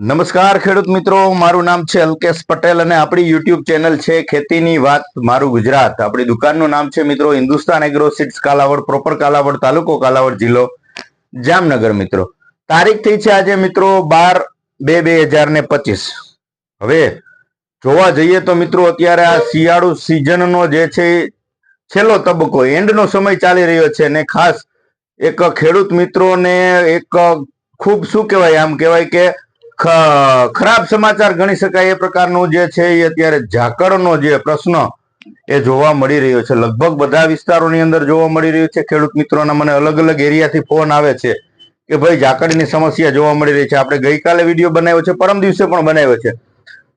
નમસ્કાર ખેડૂત મિત્રો, મારું નામ છે અલ્કેશ પટેલ અને આપણી યુટ્યુબ ચેનલ છે ખેતીની વાત મારું ગુજરાત. આપણી દુકાનનું નામ છે મિત્રો, Hindustan agro seeds Kalavad proper Kalavad તાલુકો કાલાવડ જિલ્લો, જામનગર મિત્રો. તારીખ થઈ છે આજે મિત્રો બાર બે બે હજાર ને પચીસ. હવે જોવા જઈએ તો મિત્રો અત્યારે આ શિયાળુ સિઝનનો જે છે છેલ્લો તબક્કો એન્ડનો સમય ચાલી રહ્યો છે ને ખાસ એક ખેડૂત મિત્રોને એક ખૂબ શું કહેવાય, આમ કહેવાય કે ખરાબ સમાચાર ગણી શકાય. એ પ્રકારનું જે છે એ અત્યારે ઝાકળનો જે પ્રશ્ન એ જોવા મળી રહ્યો છે. લગભગ બધા વિસ્તારોની અંદર જોવા મળી રહ્યું છે. ખેડૂત મિત્રોના મને અલગ અલગ એરિયાથી ફોન આવે છે કે ભાઈ ઝાકળની સમસ્યા જોવા મળી રહી છે. આપણે ગઈકાલે વીડિયો બનાવ્યો છે. પરમ દિવસે પણ બનાવ્યો છે.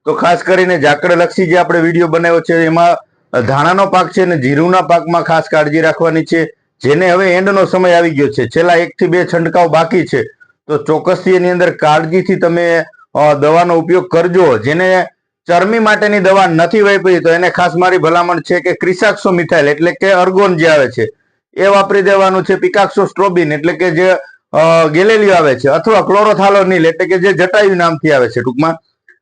તો ખાસ કરીને ઝાકળ લક્ષી જે આપણે વીડિયો બનાવ્યો છે એમાં ધાણાનો પાક છે અને જીરુના પાકમાં ખાસ કાળજી રાખવાની છે. જેને હવે એન્ડનો સમય આવી ગયો છે. છેલ્લા એક થી બે છંટકાવ બાકી છે. તો ચોક્કસથી એની અંદર કાળજીથી તમે દવાનો ઉપયોગ કરજો. જેને ચરમી માટેની દવા નથી વાપરી, તો એને ખાસ મારી ભલામણ છે કે ક્રિસાક્સો મિથાઇલ, એટલે કે અર્ગોન જે આવે છે, એ વાપરી દેવાનું છે પિકાક્સો સ્ટ્રોબિન, એટલે કે જે ગેલેલિયો આવે છે, અથવા ક્લોરોથાલોનિલ, એટલે કે જે જટાયુ નામથી આવે છે ટૂંકમાં.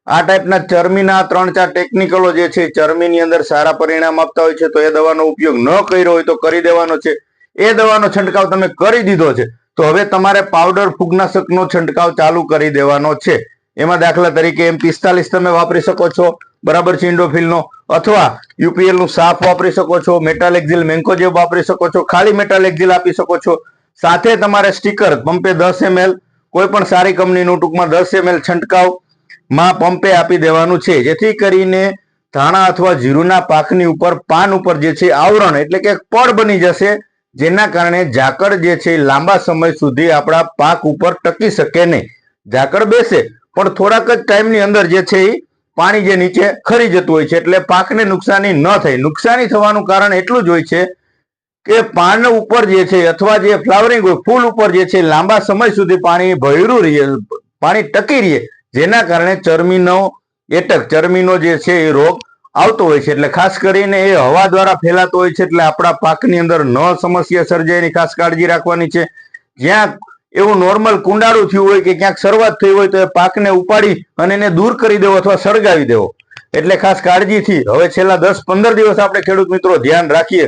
આ ટાઈપના ચરમીના ત્રણ ચાર ટેકનિકલો જે છે, ચરમીની અંદર સારા પરિણામ આપતા હોય છે, તો એ દવાનો ઉપયોગ ન કર્યો હોય તો કરી દેવાનો છે. એ દવાનો છંટકાવ તમે કરી દીધો છે. તો હવે તમારે પાવડર ફૂગનાશકનો છંટકાવ ચાલુ કરી દેવાનો છે. એમાં દાખલા તરીકે એમ પિસ્તાલીસ તમે વાપરી શકો છો, બરાબર છે ઇન્ડોફિલનો, અથવા યુપીએલનું સાફ વાપરી શકો છો, મેટાલેક્ઝિલ મેન્કોજેબ વાપરી શકો છો, ખાલી મેટાલેક્ઝિલ આપી શકો છો. સાથે તમારે સ્ટીકર, પંપે દસ એમએલ કોઈ પણ સારી કંપનીનું ટૂંકમાં દસ એમએલ છંટકાવમાં પંપે આપી દેવાનું છે. જેથી કરીને ધાણા અથવા જીરુના પાકની ઉપર, પાન ઉપર જે છે, આવરણ એટલે કે પડ બની જશે. જેના કારણે ઝાકળ જે છે લાંબા સમય સુધી આપણા પાક ઉપર ટકી શકે નહીં. ઝાકળ બેસે, પણ થોડાક જ ટાઈમની અંદર જે છે એ પાણી જે નીચે ખરી જતું હોય છે, એટલે પાકને નુકસાની ન થાય. નુકસાની થવાનું કારણ એટલું જ હોય છે કે પાન ઉપર જે છે, અથવા જે ફ્લાવરિંગ હોય, ફૂલ ઉપર જે છે લાંબા સમય સુધી પાણી ભર્યું રહે, પાણી ટકી રહે, જેના કારણે ચરમીનો એટક, ચરમીનો જે છે એ રોગ આવતો હોય છે. એટલે ખાસ કરીને એ હવા દ્વારા ફેલાતો હોય છે એટલે આપણા પાકની અંદર ન સમસ્યા સર્જાય એની ખાસ કાળજી રાખવાની છે. જ્યાં એવું નોર્મલ કુંડાળું થયું હોય કે ક્યાંક શરૂઆત થઈ હોય તો એ પાકને ઉપાડી અને એને દૂર કરી દેવો અથવા સળગાવી દેવો. એટલે ખાસ કાળજીથી હવે છેલ્લા દસ પંદર દિવસ આપણે ખેડૂત મિત્રો ધ્યાન રાખીએ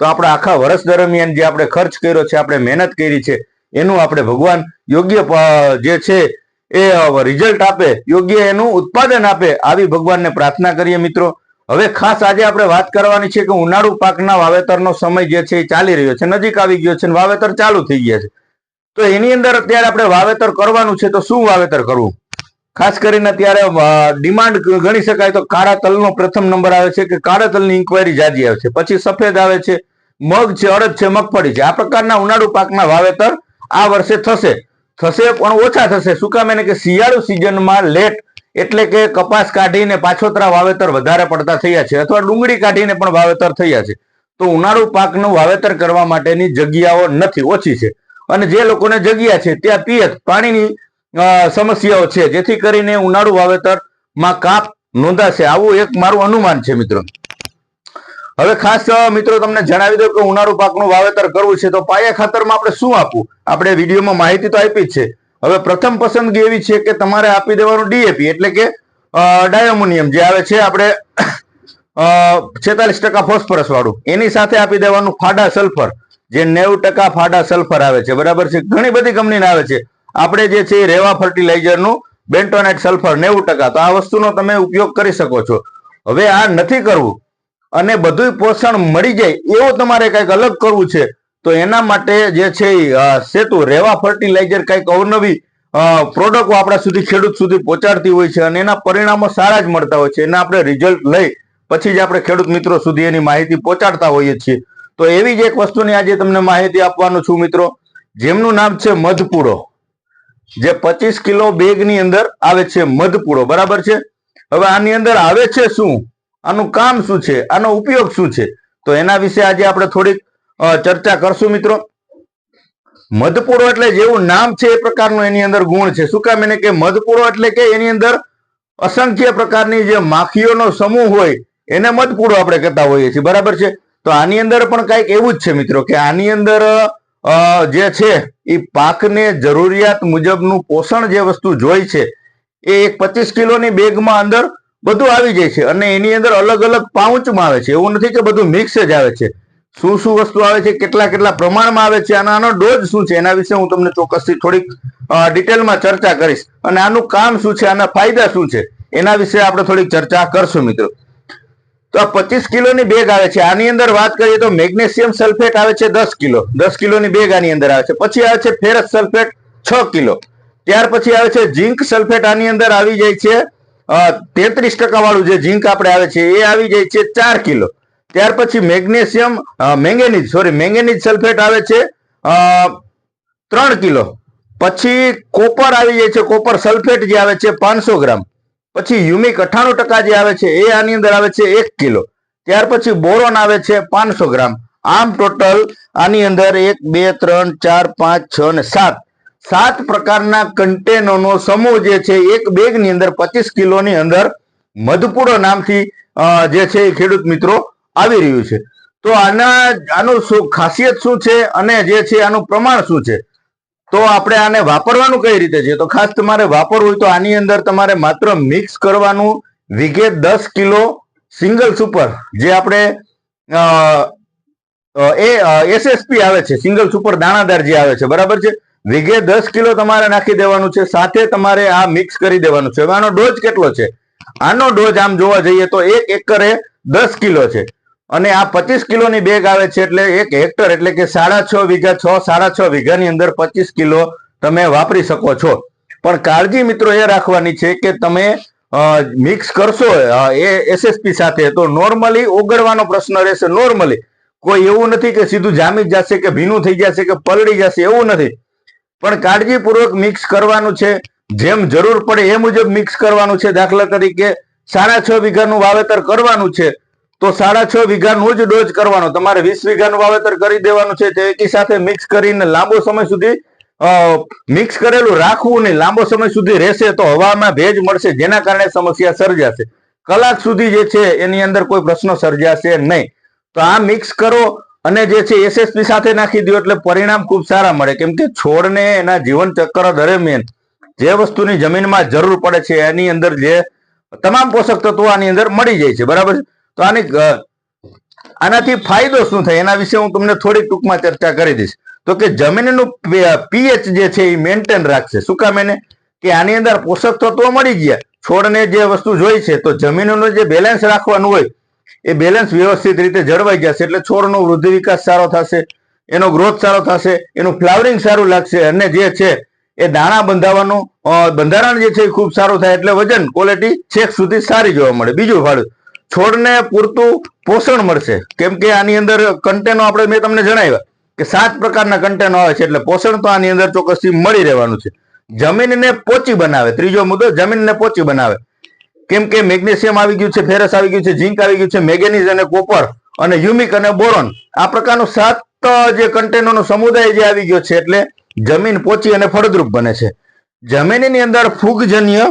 તો આપણા આખા વર્ષ દરમિયાન જે આપણે ખર્ચ કર્યો છે, આપણે મહેનત કરી છે, એનું આપણે ભગવાન યોગ્ય જે છે એ રિઝલ્ટ આપે, યોગ્ય એનું ઉત્પાદન આપે, આવી ભગવાનને પ્રાર્થના કરીએ મિત્રો. હવે ખાસ આજે આપણે વાત કરવાની છે કે ઉનાળુ પાકના વાવેતરનો સમય જે છે એ ચાલી રહ્યો છે, નજીક આવી ગયો છે વાવેતર ચાલુ થઈ ગયા છે. તો એની અંદર અત્યારે આપણે વાવેતર કરવાનું છે તો શું વાવેતર કરવું? ખાસ કરીને અત્યારે ડિમાન્ડ ગણી શકાય તો કાળા તલનો પ્રથમ નંબર આવે છે કે કાળા તલની ઇન્કવાયરી જાજી આવે છે. પછી સફેદ આવે છે, મગ છે, અડદ છે, મગફળી છે. આ પ્રકારના ઉનાળુ પાકના વાવેતર આ વર્ષે થશે. થશે પણ ઓછા થશે. શું કામ એને કે શિયાળુ સિઝનમાં લેટ એટલે કે કપાસ કાઢીને પાછોતરા વાવેતર વધારે પડતા થયા છે અથવા ડુંગળી કાઢીને પણ વાવેતર થયા છે. તો ઉનાળુ પાકનું વાવેતર કરવા માટેની જગ્યાઓ નથી, ઓછી છે. અને જે લોકોને જગ્યા છે ત્યાં પિયત, પાણીની સમસ્યાઓ છે. જેથી કરીને ઉનાળુ વાવેતરમાં કાપ નોંધાશે. આવું એક મારું અનુમાન છે મિત્રો. હવે ખાસ મિત્રો તમને જણાવી દઉં કે ઉનાળુ પાકનું વાવેતર કરવું છે તો પાયા ખાતરમાં આપણે શું આપવું? આપણે વિડીયોમાં માહિતી તો આપી જ છે. હવે પ્રથમ પસંદગી એવી છે કે તમારે આપી દેવાનું ડીએપી એટલે કે ડાયોમોનિયમ જે આવે છે આપણે છેતાલીસ ટકા ફોસ્ફરસ વાળું. એની સાથે આપી દેવાનું ફાડા સલ્ફર જે નેવું ટકા ફાડા સલ્ફર આવે છે. બરાબર છે? ઘણી બધી કંપનીના આવે છે. આપણે જે છે રેવા ફર્ટિલાઇઝરનું બેન્ટોનાઇટ સલ્ફર નેવું ટકા. તો આ વસ્તુનો તમે ઉપયોગ કરી શકો છો. હવે આ નથી કરવું. અને બધું પોષણ મળી જાય એવું તમારે કંઈક અલગ કરવું છે. તો એના માટે જે છે સેતુ, રેવા ફર્ટિલાઇઝર કંઈક અવનવી પ્રોડક્ટો આપણા સુધી ખેડૂત સુધી પહોંચાડતી હોય છે અને એના પરિણામો સારા જ મળતા હોય છે. એના આપણે રિઝલ્ટ લઈ પછી જ આપણે ખેડૂત મિત્રો સુધી એની માહિતી પહોંચાડતા હોઈએ છીએ. તો એવી જ એક વસ્તુની આજે તમને માહિતી આપવાનું છું મિત્રો. જેમનું નામ છે મધપુડો જે પચીસ કિલો બેગની અંદર આવે છે મધપૂડો બરાબર છે? હવે આની અંદર આવે છે શું? આનું કામ શું છે? આનો ઉપયોગ શું છે? તો એના વિશે આજે આપણે થોડીક ચર્ચા કરશું મિત્રો. મધપૂડો એટલે જેવું નામ છે એ પ્રકારનું એની અંદર ગુણ છે. શું કામ એને કે મધપૂડો એટલે કે એની અંદર અસંખ્ય પ્રકારની જે માખીઓનો સમૂહ હોય, એને મધપૂડો આપણે કહેતા હોઈએ છીએ. બરાબર છે? તો આની અંદર પણ કાંઈક એવું જ છે મિત્રો કે આની અંદર જે છે એ પાકને જરૂરિયાત મુજબનું પોષણ જે વસ્તુ જોઈ છે, એ એક પચીસ કિલોની બેગમાં અંદર બધું આવી જાય છે. અને એની અંદર અલગ અલગ પાઉચમાં આવે છે. એવું નથી કે બધું મિક્સ જ આવે છે. શું શું વસ્તુ આવે છે, કેટલા કેટલા પ્રમાણમાં આવે છે, અને આનો ડોઝ શું છે, એના વિશે હું તમને ચોક્કસથી થોડીક ડિટેલમાં ચર્ચા કરીશ. અને આનું કામ શું છે, આના ફાયદા શું છે, એના વિશે આપણે થોડીક ચર્ચા કરશું મિત્રો. તો આ પચીસ કિલોની બેગ આવે છે, આની અંદર વાત કરીએ તો મેગ્નેશિયમ સલ્ફેટ આવે છે દસ કિલો. દસ કિલોની બેગ આની અંદર આવે છે. પછી આવે છે ફેરસ સલ્ફેટ છ કિલો. ત્યાર પછી આવે છે ઝીંક સલ્ફેટ આની અંદર આવી જાય છે તેત્રીસ ટકા વાળું જે ઝીંક આપણે આવે છે, એ આવી જાય છે ચાર કિલો. ત્યાર પછી magnesium manganese sorry manganese sulphate આવે છે ત્રણ કિલો. પછી કોપર આવી જાય છે, કોપર સલ્ફેટ જે આવે છે, પાંચસો ગ્રામ. પછી યુમિક અઠ્ઠાણું ટકા જે આવે છે, એ આની અંદર આવે છે, એક કિલો. ત્યાર પછી બોરોન આવે છે, પાંચસો ગ્રામ. આમ ટોટલ આની અંદર એક, બે, ત્રણ, ચાર, પાંચ, છ ને સાત. સાત પ્રકારના કન્ટેનરનો સમૂહ જે છે, એક બેગની અંદર પચીસ કિલોની અંદર મધપુડો નામથી જે છે એ ખેડૂત મિત્રો આવી રહ્યું છે. તો આના, આનું શું, ખાસિયત શું છે અને જે છે આનું પ્રમાણ શું છે? તો આપણે આને વાપરવાનું કઈ રીતે છે? તો ખાસ તમારે વાપરવું હોય તો આની અંદર તમારે માત્ર મિક્સ કરવાનું, વીઘે દસ કિલો સિંગલ સુપર જે આપણે એ એસએસપી આવે છે સિંગલ સુપર દાણાદાર જે આવે છે, બરાબર છે? વીઘે દસ કિલો તમારે નાખી દેવાનું છે, સાથે તમારે આ મિક્સ કરી દેવાનું છે. હવે આનો ડોઝ કેટલો છે? આનો ડોઝ આમ જોવા જઈએ તો એક એકરે દસ કિલો છે. અને આ પચીસ કિલોની બેગ આવે છે એટલે એક હેક્ટર એટલે કે સાડા છ વીઘા, છ, સાડા છ વીઘાની અંદર પચીસ કિલો તમે વાપરી શકો છો. પણ કાળજી મિત્રો એ રાખવાની છે કે તમે મિક્સ કરશો એ એસએસપી સાથે તો નોર્મલી ઓગળવાનો પ્રશ્ન રહેશે નોર્મલી કોઈ એવું નથી કે સીધું જામી જશે કે ભીનું થઈ જશે કે પલળી જશે, એવું નથી. પણ કાળજીપૂર્વક મિક્સ કરવાનું છે. જેમ જરૂર પડે એ મુજબ મિક્સ કરવાનું છે. દાખલા તરીકે સાડા છ વીઘાનું વાવેતર કરવાનું છે. તો સાડા છ વીઘાનું જ ડોઝ કરવાનો. તમારે વીસ વીઘાનું વાવેતર કરી દેવાનું છે, તે એકી સાથે મિક્સ કરીને લાંબો સમય સુધી મિક્સ કરેલું રાખવું નહીં. લાંબો સમય સુધી રહેશે તો હવામાં ભેજ મળશે, જેના કારણે સમસ્યા સર્જાશે. કલાક સુધી જે છે, એની અંદર કોઈ પ્રશ્નો સર્જાશે નહીં. તો આ મિક્સ કરો અને જે છે એસએસપી સાથે નાખી દો, એટલે પરિણામ ખૂબ સારા મળે. કેમ કે છોડને એના જીવન ચક્ર દરમિયાન જે વસ્તુની જમીનમાં જરૂર પડે છે, એની અંદર જે તમામ પોષક તત્વો આની અંદર મળી જાય છે. બરાબર છે? તો આની આનાથી ફાયદો શું થાય? એના વિશે હું તમને થોડી ટૂંકમાં ચર્ચા કરી દઈશ. તો કે જમીનનું પીએચ જે છે એ મેન્ટેન રાખશે. શું કામ એને? કે આની અંદર પોષક તત્વો મળી ગયા. છોડને જે વસ્તુ જોઈ છે, તો જમીનનું જે બેલેન્સ રાખવાનું હોય, એ બેલેન્સ વ્યવસ્થિત રીતે જળવાઈ જશે. એટલે છોડનો વૃદ્ધિ વિકાસ સારો થશે, એનો ગ્રોથ સારો થશે, એનું ફ્લાવરિંગ સારું લાગશે. અને જે છે, એ દાણા બંધાવાનું બંધારણ જે છે એ ખૂબ સારું થાય. એટલે વજન ક્વોલિટી છેક સુધી સારી જોવા મળે. બીજું ભાડું છોડને પૂરતું પોષણ મળશે. કેમ કે આની અંદર કન્ટેનો આપણે મેં તમને જણાવ્યા કે સાત પ્રકારના કન્ટેનો આવે છે એટલે પોષણ તો આની અંદર ચોક્કસથી મળી રહેવાનું છે. જમીનને પોચી બનાવે. ત્રીજો મુદ્દો, જમીનને પોચી બનાવે. કેમ કે મેગ્નેશિયમ આવી ગયું છે, ફેરસ આવી ગયું છે, ઝીંક આવી ગયું છે, મેગ્નેઝ અને કોપર અને યુમિક અને બોરોન. આ પ્રકારનું સાત જે કન્ટેનોનો સમુદાય જે આવી ગયો છે એટલે જમીન પોચી અને ફળદ્રુપ બને છે. જમીનની અંદર ફૂગજન્ય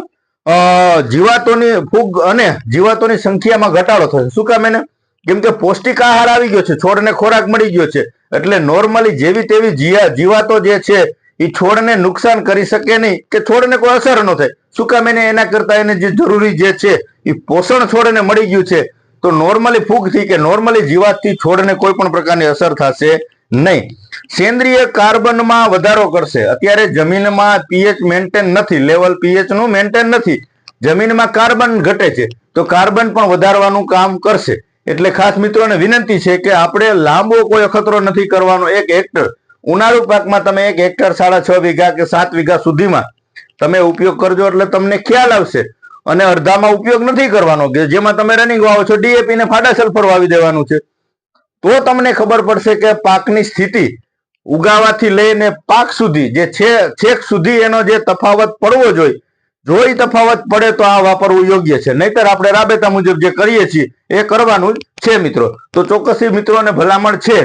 જીવાતોની ફૂગ અને જીવાતોની સંખ્યામાં ઘટાડો થશે શું કામ એને? કેમ કે પૌષ્ટિક આહાર આવી ગયો છે. છોડને ખોરાક મળી ગયો છે. એટલે નોર્મલી જેવી તેવી જીવાતો જે છે એ છોડને નુકસાન કરી શકે નહીં કે છોડને કોઈ અસર ન થાય. શું કામ એને એના કરતા એને જે જરૂરી જે છે એ પોષણ છોડને મળી ગયું છે. તો નોર્મલી ફૂગથી કે નોર્મલી જીવાતથી છોડને કોઈ પણ પ્રકારની અસર થશે નહીં. સેન્દ્રિય કાર્બનમાં વધારો કરશે. અત્યારે જમીનમાં પીએચ મેન્ટેન નથી. લેવલ પીએચનું મેન્ટેન નથી. જમીનમાં કાર્બન ઘટે છે. તો કાર્બન પણ વધારવાનું કામ કરશે. એટલે ખાસ મિત્રોને વિનંતી છે કે આપણે લાંબો કોઈ અખતરો નથી કરવાનો. એક હેક્ટર. ઉનાળુ પાકમાં તમે એક હેક્ટર સાડા છ વીઘા કે સાત વીઘા સુધીમાં તમે ઉપયોગ કરજો એટલે તમને ખ્યાલ આવશે. અને અડધામાં ઉપયોગ નથી કરવાનો. જેમાં તમે રનિંગ વાવો છો ડીએપી ને ફાડા સલ્ફર વાવી દેવાનું છે. તો તમને ખબર પડશે કે પાકની સ્થિતિ ઉગાવાથી લઈને પાક સુધી જે છે, છેક સુધી એનો જે તફાવત પડવો જોઈએ, જો એ તફાવત પડે તો આ વાપરવું યોગ્ય છે. નહીતર આપણે રાબેતા મુજબ જે કરીએ છીએ, એ કરવાનું છે મિત્રો. તો ચોક્કસી મિત્રોને ભલામણ છે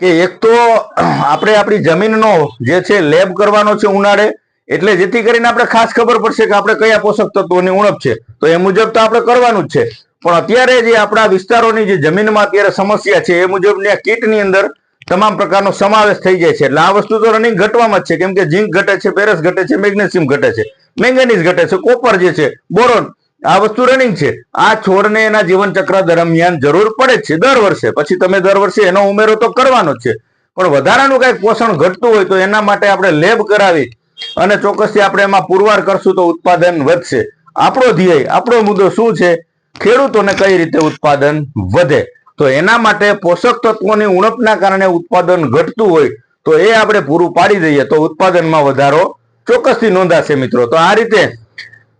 કે એક તો આપણે આપણી જમીનનો જે છે, લેબ કરવાનો છે ઉનાળે એટલે જેથી કરીને આપણે ખાસ ખબર પડશે કે આપણે કયા પોષક તત્વોની ઉણપ છે. તો એ મુજબ તો આપણે કરવાનું જ છે. પણ અત્યારે જે આપણા વિસ્તારોની જે જમીનમાં અત્યારે સમસ્યા છે, એ મુજબની આ કીટની અંદર તમામ પ્રકારનો સમાવેશ થઈ જાય છે. એટલે આ વસ્તુ તો રનિંગ ઘટવામાં જ છે. કેમ કે ઝીંક ઘટે છે પેરસ ઘટે છે મેગ્નેશિયમ ઘટે છે મેંગેનીઝ ઘટે છે કોપર જે છે બોરોન આ વસ્તુ રનિંગ છે. આ છોડને એના જીવન ચક્ર દરમિયાન જરૂર પડે છે, દર વર્ષે. પછી તમે દર વર્ષે એનો ઉમેરો તો કરવાનો જ છે. પણ વધારાનું કંઈક પોષણ ઘટતું હોય તો એના માટે આપણે લેબ કરાવી અને ચોક્કસથી આપણે એમાં પુરવાર કરશું તો ઉત્પાદન વધશે. આપણો ધ્યેય, આપણો મુદ્દો શું છે? ખેડૂતોને કઈ રીતે ઉત્પાદન વધે? તો એના માટે પોષક તત્વોની ઉણપના કારણે ઉત્પાદન ઘટતું હોય તો એ આપણે પૂરું પાડી દઈએ તો ઉત્પાદનમાં વધારો ચોક્કસથી નોંધાશે મિત્રો. તો આ રીતે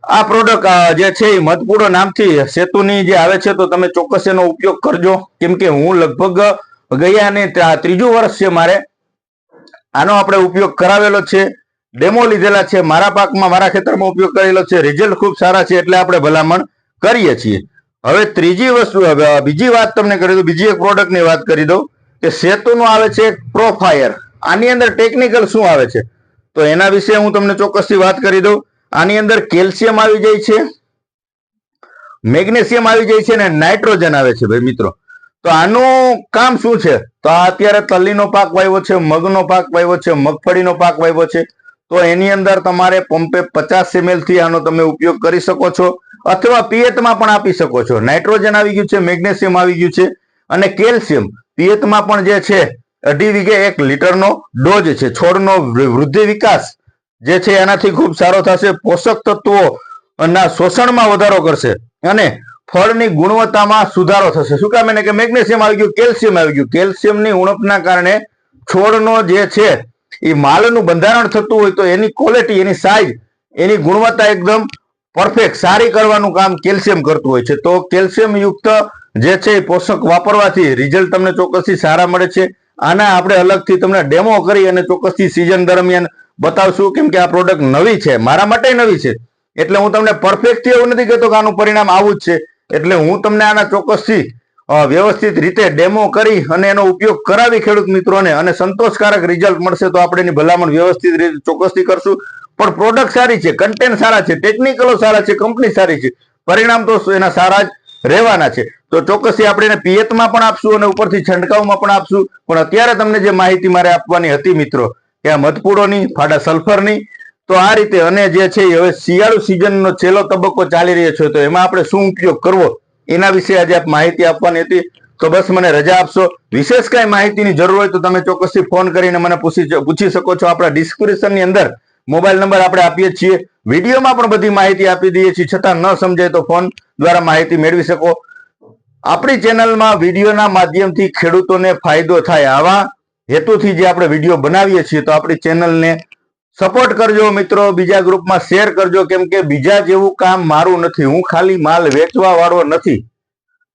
આ પ્રોડક્ટ જે છે એ મધપૂડો નામથી સેતુની જે આવે છે તો તમે ચોક્કસ એનો ઉપયોગ કરજો. કેમ કે હું લગભગ ગયા ને ત્રીજું વર્ષ છે મારે. આનો આપણે ઉપયોગ કરાવેલો છે. ડેમો લીધેલા છે, મારા પાકમાં, મારા ખેતરમાં ઉપયોગ કરેલો છે રિઝલ્ટ ખૂબ સારા છે એટલે આપણે ભલામણ કરીએ છીએ. હવે ત્રીજી વસ્તુ, હવે બીજી વાત તમને કરી દઉં, બીજી એક પ્રોડક્ટની વાત કરી દઉં કે સેતુનું આવે છે પ્રોફાયર આની અંદર ટેકનિકલ શું આવે છે? તો એના વિશે હું તમને ચોક્કસથી વાત કરી દઉં. આની અંદર કેલ્શિયમ આવી જાય છે, મેગ્નેશિયમ આવી જાય છે અને નાઇટ્રોજન આવે છે ભાઈ મિત્રો. તો આનું કામ શું છે? તો આ અત્યારે તલ્લીનો પાક વાવ્યો છે, મગનો પાક વાવ્યો છે, મગફળીનો પાક વાવ્યો છે. તો એની અંદર તમારે પંપે પચાસથી આનો તમે ઉપયોગ કરી શકો છો અથવા પિયતમાં પણ આપી શકો છો. નાઇટ્રોજન આવી ગયું છે, મેગ્નેશિયમ આવી ગયું છે અને કેલ્શિયમ. પિયતમાં પણ જે છે, અઢી વીઘે એક લીટરનો ડોઝ છે, છોડનો વૃદ્ધિ વિકાસ જે છે એનાથી ખૂબ સારો થશે. પોષક તત્વો ના શોષણમાં વધારો કરશે અને ફળની ગુણવત્તામાં સુધારો થશે. શું કામ? એને કે મેગ્નેશિયમ આવી ગયું, કેલ્શિયમ આવી ગયું. કેલ્શિયમની ઉણપના કારણે છોડનો જે છે એ માલનું બંધારણ થતું હોય તો એની ક્વોલિટી એની સાઇઝ એની ગુણવત્તા એકદમ પરફેક્ટ સારી કરવાનું કામ કેલ્શિયમ કરતું હોય છે. તો કેલ્શિયમ યુક્ત જે છે એ પોષક વાપરવાથી રિઝલ્ટ તમને ચોક્કસથી સારા મળે છે. આના આપણે અલગથી તમને ડેમો કરી અને ચોક્કસથી સિઝન દરમિયાન બતાવશું કેમ કે આ પ્રોડક્ટ નવી છે. મારા માટે નવી છે. એટલે હું તમને પરફેક્ટથી એવું નથી કહેતો કે આનું પરિણામ આવું જ છે. એટલે હું તમને આના ચોક્કસથી વ્યવસ્થિત રીતે ડેમો કરી અને એનો ઉપયોગ કરાવી ખેડૂત મિત્રોને અને સંતોષકારક રિઝલ્ટ મળશે તો આપણે એની ભલામણ વ્યવસ્થિત રીતે ચોક્કસથી કરશું. પણ પ્રોડક્ટ સારી છે કન્ટેન્ટ સારા છે ટેકનિકલો સારા છે કંપની સારી છે, પરિણામ તો એના સારા જ રહેવાના છે. તો ચોક્કસથી આપણે એને પિયતમાં પણ આપશું અને ઉપરથી છંટકાવમાં પણ આપશું. પણ અત્યારે તમને જે માહિતી મારે આપવાની હતી મિત્રો, કે આ મધપૂડોની, ફાડા સલ્ફરની, તો આ રીતે અને જે છે હવે શિયાળુ સિઝનનો છેલ્લો તબક્કો ચાલી રહ્યો છે, તો એમાં આપણે શું ઉપયોગ કરવો? એના વિશે આજે આપ માહિતી આપવાની હતી. તો બસ મને રજા આપશો. વિશેષ કઈ માહિતીની જરૂર હોય તો તમે ચોક્કસથી ફોન કરીને મને પૂછી પૂછી શકો છો. આપણા ડિસ્ક્રિપ્શનની અંદર મોબાઈલ નંબર આપણે આપીએ છીએ. વિડીયોમાં પણ બધી માહિતી આપી દઈએ છીએ. છતાં ન સમજાય તો ફોન દ્વારા માહિતી મેળવી શકો. આપણી ચેનલમાં વિડીયોના માધ્યમથી ખેડૂતોને ફાયદો થાય આવા હેતુથી જે આપણે વીડિયો બનાવીએ છીએ, તો આપણી ચેનલને સપોર્ટ કરજો મિત્રો, બીજા ગ્રુપમાં શેર કરજો, કેમ કે બીજા જેવું કામ મારું નથી. હું ખાલી માલ વેચવા વાળો નથી.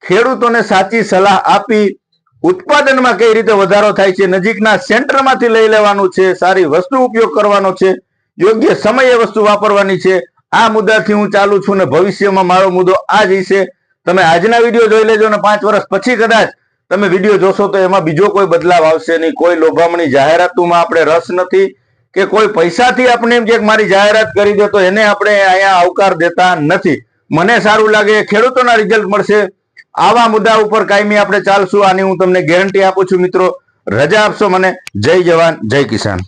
ખેડૂતોને સાચી સલાહ આપી, ઉત્પાદનમાં કઈ રીતે વધારો થાય છે, નજીકના સેન્ટરમાંથી લઈ લેવાનું છે, સારી વસ્તુ ઉપયોગ કરવાનો છે, યોગ્ય સમયે વસ્તુ વાપરવાની છે. આ મુદ્દાથી હું ચાલુ છું ને ભવિષ્યમાં મારો મુદ્દો આ જ હશે. તમે આજના વીડિયો જોઈ લેજો ને પાંચ વર્ષ પછી કદાચ તમે વીડિયો જોશો તો એમાં બીજો કોઈ બદલાવ આવશે નહીં. કોઈ લોભામણી જાહેરાતોમાં આપણે રસ નથી. કે કોઈ પૈસાથી આપણે એમ કે મારી જાહેરાત કરી દે તો એને આપણે અહીંયા આવકાર દેતા નથી. મને સારું લાગે ખેડૂતોના રિઝલ્ટ મળશે. આવા મુદ્દા ઉપર કાયમી આપણે ચાલશું. આની હું તમને ગેરંટી આપું છું મિત્રો. રજા આપશો મને. જય જવાન, જય કિસાન.